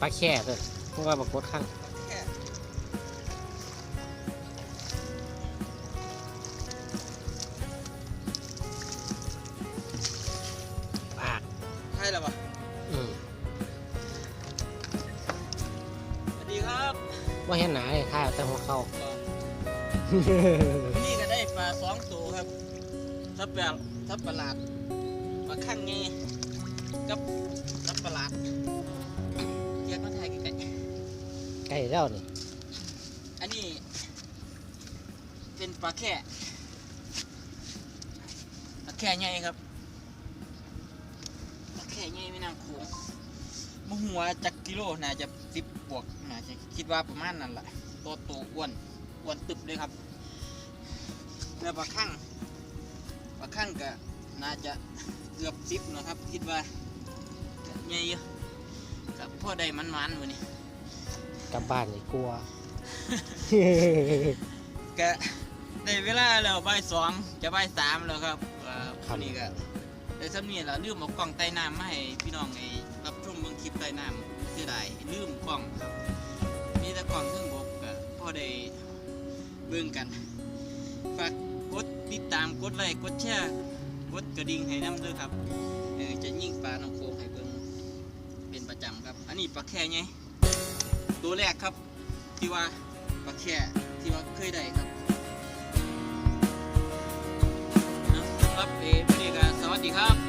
ปลาแค่เลยเพราะว่าปลากดข้างแค่ปากใช่แล้วปะอืมสวัสดีครับว่าเห็นหนาเลยข้าวแต่หัวเข้านี่ก็ได้ปลาสองตัวครับทับแบบทับประหลาดปลาข้างไงกับทับประหลาด ไก่แล้วนี่อันนี้ เป็นปลาแค่ปลาแค่ใหญ่ครับปลาแค่ใหญ่ไม่นางโขงมหัวจักกิโลน่าจะสิบบวกน่าจะคิดว่าประมาณนั้นแหละตัวโตอ้วนอ้วนตึบเลยครับแล้วปลาข้างปลาข้างก็น่าจะเกือบสิบนะครับ คิดว่าใหญ่อยู่กับพ่อได้มันมันๆวันนี้ กลับบ้านนี่กลัว ก็ได้เวลาแล้วบ่ายสองจะบ่ายสามแล้วครับเอ่อครับวันนี้ก็ได้สำเนียงแล้วลืมเอากล้องใต้น้ำมาให้พี่น้องไอ้รับชมเมืองคลิปใต้น้ำเสียดายลืมกล้องครับ มีแต่กล้องเครื่องบกก็พอได้เบิ่งกันฝากกดติดตามกดไลค์กดแชร์กดกระดิ่งให้น้ำด้วยครับเออจะยิ่งปลาน้องโคงให้เบิ่งเป็นประจำครับ อันนี้ปลาแค่ไง ตัวแรกครับ ที่ว่าปลาแค่ที่ว่าเคยได้ครับเอาสำหรับเอวันนี้ก็สวัสดีครับ